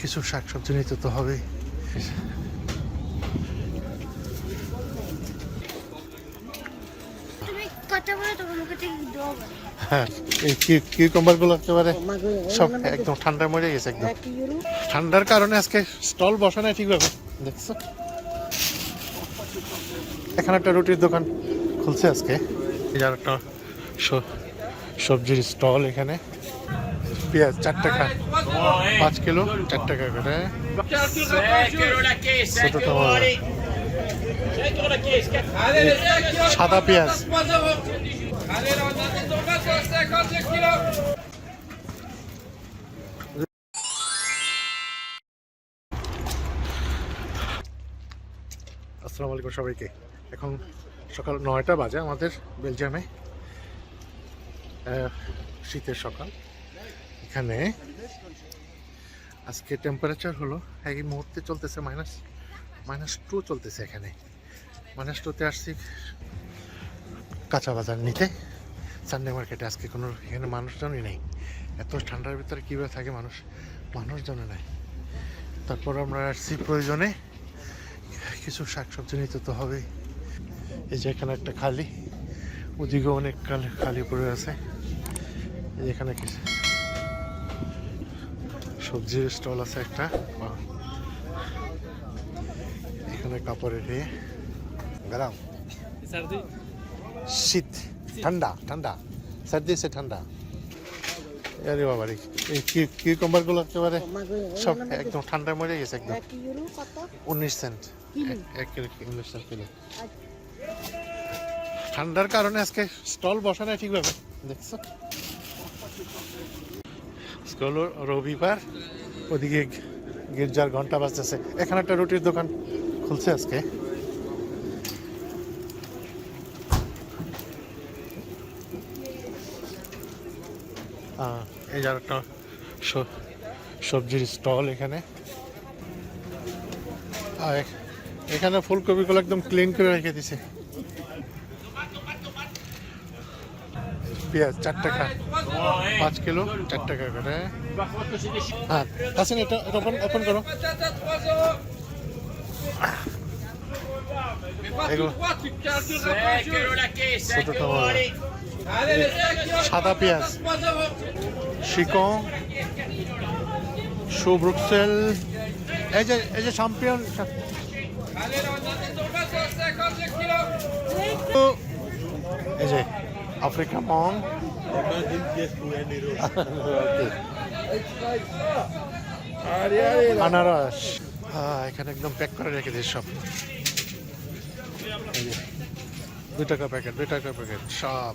কিছু শাকসবজি নিতে তো হবে তুমি কথা বলে তোমার মুখে থেকে দেওয়া বলে হ্যাঁ এই একেবারে সব একদম ঠান্ডা মরে গেছে একদম। ঠান্ডার কারণে আজকে স্টল বসা নাই ঠিকভাবে। দেখছ? এখানে একটা রুটির দোকান খুলছে আজকে। একটা সবজির স্টল এখানে। পেঁয়াজ চার টাকা, পাঁচ কিলো চার টাকা করে। সাদা পেঁয়াজ। আসসালামু আলাইকুম সবাইকে। এখন সকাল নয়টা বাজে আমাদের বেলজিয়ামে। শীতের সকাল। এখানে। আজকে টেম্পারেচার হলো, এই মুহূর্তে চলতেছে মাইনাস মাইনাস টু চলতেছে এখানে। মাইনাস টুতে আসছি কাঁচা বাজার নিতে। সানডে মার্কেটে আজকে কোনো এখানে মানুষজনই নেই। এত ঠান্ডার ভিতরে কীভাবে থাকে মানুষ? মানুষজনও নাই। তারপর আমরা আসছি প্রয়োজনে। কিছু শাকসবজি নিতে তো হবে। এই যে এখানে একটা খালি ওদিকে অনেক খালি পড়ে আছে। এখানে কিছু সবজির স্টল আছে একটা। এখানে কাপড়ের ইয়ে গরম। শীত। ঠান্ডা ঠান্ডা। সর্দি সে ঠান্ডা। আরে বাবা রে এই কিউকাম্বারগুলো একেবারে সব একদম ঠান্ডা মরে গেছে একদম। উনিশ সেন্ট। এক কিলো উনিশ সেন্ট কিলো। ঠান্ডার কারণে আজকে স্টল বসা নাই ঠিকভাবে দেখছ? আজকে হলো রবিবার। ওদিকে গির্জার ঘণ্টা বাজতেছে। এখানে একটা রুটির দোকান খুলছে আজকে। এই যার একটা সবজির স্টল এখানে। আর এখ- এখানে ফুলকপিগুলো একদম ক্লিন করে রেখে দিছে। পেঁয়াজ, চার টাকা। পাঁচ কিলো, চার টাকা করে। হ্যাঁ আসেন এটা ওপেন ওপেন করো। সাদা পেঁয়াজ শিকং সুব্রুক্সেল এই যে এই যে চ্যাম্পিয়ন এই যে। আফ্রিকা মং আনারস হ্যাঁ এখানে একদম প্যাক করে রেখে দিস সব। দুই টাকা প্যাকেট দুই টাকা প্যাকেট সব।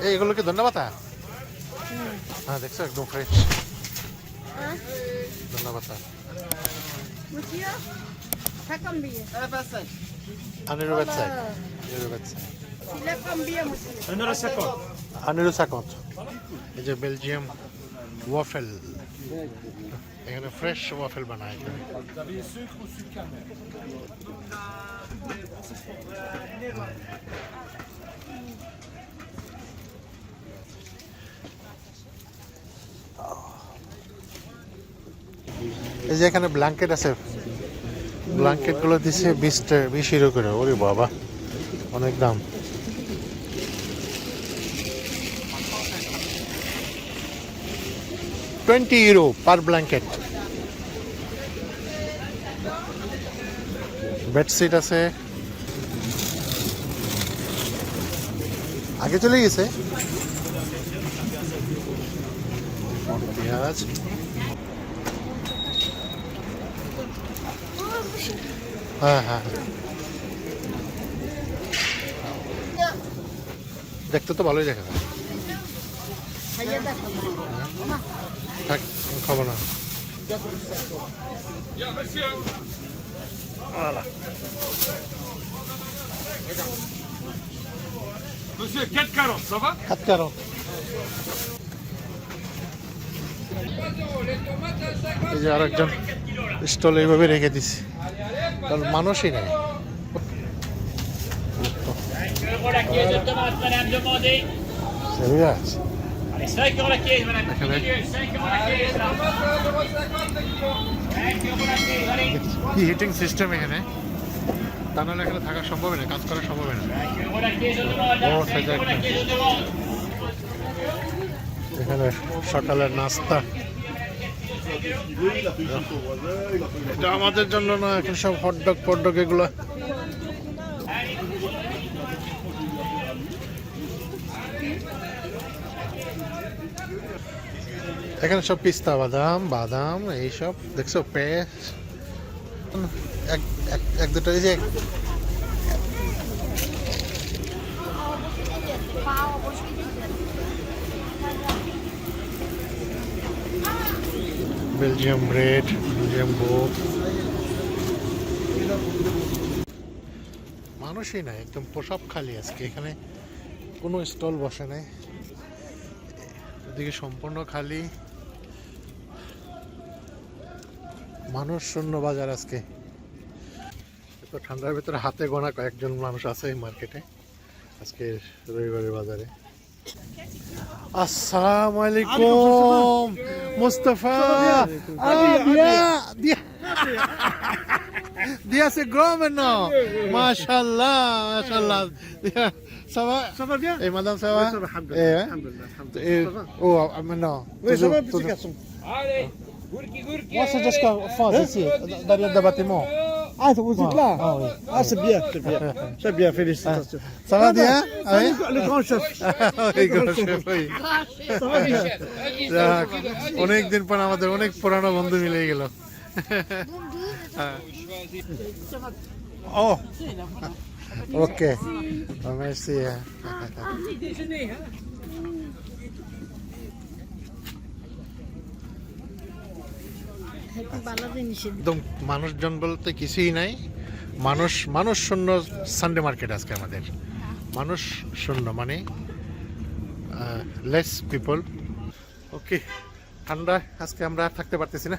এই এগুলো কি ধন্যবাদ হ্যাঁ? দেখছ একদম ফ্রেশ হ্যাঁ? ধন্যবাদ বিয়ে আনিরু বেতসাই আনিরু সিলেকাম আনিরু সাকত এই যে বেলজিয়াম ওয়াফেল এখানে ফ্রেশ ওয়াফেল বানায় এই যে এখানে ব্ল্যাঙ্কেট আছে। ব্ল্যাঙ্কেটগুলো দিছে বিশ বিশ ইউরো করে। ওরে বাবা, অনেক দাম। Twenty euro per blanket bedsheet আছে। আগে চলে গেছে। পেঁয়াজ। হ্যাঁ হ্যাঁ দেখতে তো ভালোই দেখা যায় থাক খাব না Voilà. Monsieur, 4 carottes, ça va হাত কারও এই যে আরেকজন স্টল এইভাবে রেখে দিছে। তার মানুষই নেই। থাকা সম্ভব না কাজ করা সম্ভব না। এখানে সকালের নাস্তা। এটা আমাদের জন্য না, এখন সব হটডগ ফটডগ এগুলো। এখানে সব পিস্তা, বাদাম বাদাম এইসব দেখছ এক- এক দুটো, এই যে বেলজিয়াম ব্রেড বেলজিয়াম বোক মানুষই নাই, একদম পোশাক খালি আজকে। এখানে কোনো স্টল বসে নাই। এদিকে সম্পূর্ণ খালি। মানুষ শূন্য বাজার আজকে। এত ঠান্ডার ভিতরে হাতে গোনা কয়েকজন মানুষ আছে এই মার্কেটে। আজকে রবিবারের বাজারে। আসসালামু আলাইকুম Mustafa Ah, dia dia dia c'est grand maintenant machallah machallah Dia- ça va Ça va bien et madame ça va Oui, ça va, alhamdulillah. Eh, hein? Alhamdulillah, Et- alhamdulillah. Ça va oh ah, maintenant Le Ah, vous êtes là ah oui Ah, c'est bien, c'est bien. C'est bien, félicitations. ça va bien Ah, oui le, le grand chef. oui grand chef oui Ça va bien. যাক, অনেক দিন পর আমাদের অনেক পুরানো বন্ধু মিলে গেল ও ওকে মেরসি ভালো একদম মানুষজন বলতে কিছুই নাই। মানুষ মানুষ শূন্য সানডে মার্কেট আজকে আমাদের। মানুষ শূন্য মানে লেস পিপল ওকে ঠান্ডা আজকে আমরা থাকতে পারতেছি না।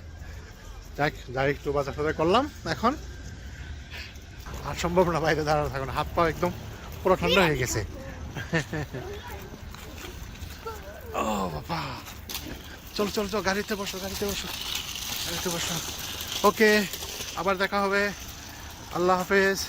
যাই যাই একটু বাজার টাজার করলাম এখন। আর সম্ভব না বাইরে দাঁড়ানো থাকুন হাত পা একদম পুরো ঠান্ডা হয়ে গেছে। ও বাবা। চল চল চল, গাড়িতে বসো গাড়িতে বসো। ওকে আবার দেখা হবে। আল্লাহ হাফেজ।